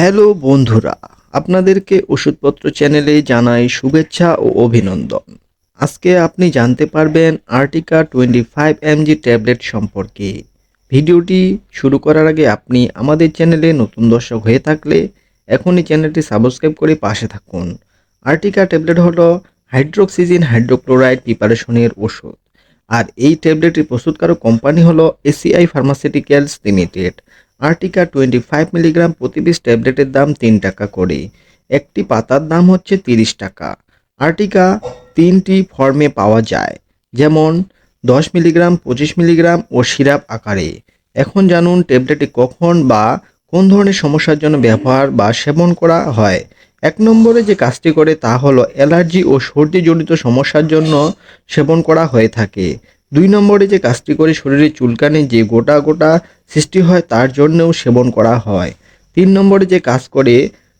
Hello বন্ধুরা, আপনাদেরকে ওষুধপত্র চ্যানেলে জানাই শুভেচ্ছা ও অভিনন্দন। আজকে আপনি জানতে পারবেন Artica twenty five MG tablet সম্পর্কে। ভিডিওটি শুরু করার আগে আপনি আমাদের চ্যানেলে নতুন দর্শক হয়ে থাকলে এখনই চ্যানেলটি সাবস্ক্রাইব করে পাশে থাকুন। আর্টিকা ট্যাবলেট হলো হাইড্রোক্সিজিন হাইড্রোক্লোরাইড প্রিপারেশনের ওষুধ। আর এই ট্যাবলেটটি প্রস্তুতকারক কোম্পানি হলো ACI pharmaceuticals limited. Artica twenty five milligram প্রতি পিস ট্যাবলেটের দাম তিন টাকা করে। একটি পাতার দাম হচ্ছে তিরিশ টাকা। আর্টিকা তিনটি ফর্মে পাওয়া যায়, যেমন দশ মিলিগ্রাম পঁচিশ মিলিগ্রাম ও সিরাপ আকারে। এখন জানুন ট্যাবলেটটি কখন বা কোন ধরনের সমস্যার জন্য ব্যবহার বা সেবন করা হয়। এক নম্বরে যে কাজটি করে তা হলো অ্যালার্জি ও সর্দিজনিত সমস্যার জন্য সেবন করা হয়ে থাকে। দুই নম্বরে যে কাজটি করে শরীরে চুলকানি যে গোটা গোটা সৃষ্টি হয়, তার জন্যও সেবন করা হয়। তিন নম্বরে যে কাজ করে,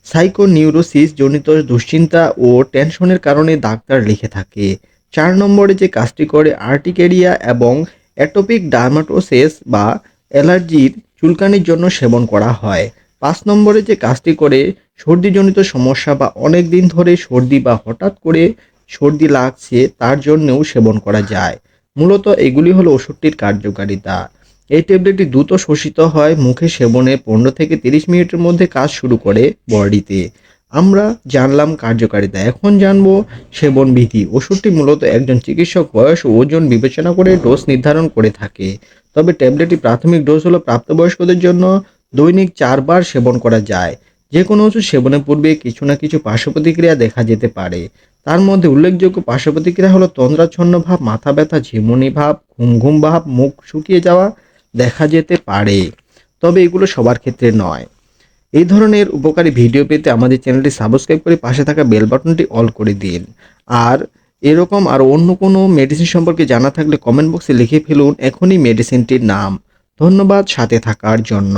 সাইকোনিউরোসিস জনিত দুশ্চিন্তা ও টেনশনের কারণে ডাক্তার লিখে থাকে। চার নম্বরে যে কাজটি করে, আর্টিকেরিয়া এবং অ্যাটোপিক ডার্মাটোসিস বা অ্যালার্জির চুলকানির জন্য সেবন করা হয়। পাঁচ নম্বরে যে কাজটি করে, সর্দিজনিত সমস্যা বা অনেক দিন ধরে সর্দি বা হঠাৎ করে সর্দি লাগছে, তার জন্যও সেবন করা যায়। মূলত এগুলি হলো ওষুধটির কার্যকারিতা। এই ট্যাবলেটটি দ্রুত শোষিত হয়, মুখে সেবনে পনেরো থেকে তিরিশ মিনিটের মধ্যে কাজ শুরু করে বডিতে। আমরা জানলাম কার্যকারিতা। এখন জানব সেবন বিধি। ওষুধটি মূলত একজন চিকিৎসক বয়স ও ওজন বিবেচনা করে ডোজ নির্ধারণ করে থাকে। তবে ট্যাবলেটটি প্রাথমিক ডোজ হলো প্রাপ্তবয়স্কদের জন্য দৈনিক চারবার সেবন করা যায়। যে কোনো ওষুধ সেবনের পূর্বে কিছু না কিছু পার্শ্ব প্রতিক্রিয়া দেখা যেতে পারে। তার মধ্যে উল্লেখযোগ্য পার্শ্ব প্রতিক্রিয়া হলো তন্দ্রাচ্ছন্ন ভাব, মাথা ব্যথা, ঝিমুনি ভাব ঘুম ঘুম ভাব, মুখ শুকিয়ে যাওয়া দেখা যেতে পারে। তবে এগুলো সবার ক্ষেত্রে নয়। এই ধরনের উপকারী ভিডিও পেতে আমাদের চ্যানেলটি সাবস্ক্রাইব করে পাশে থাকা বেল বাটনটি অল করে দিন। আর এরকম আর অন্য কোনো মেডিসিন সম্পর্কে জানা থাকলে কমেন্ট বক্সে লিখে ফেলুন এখনই মেডিসিনটির নাম। ধন্যবাদ সাথে থাকার জন্য।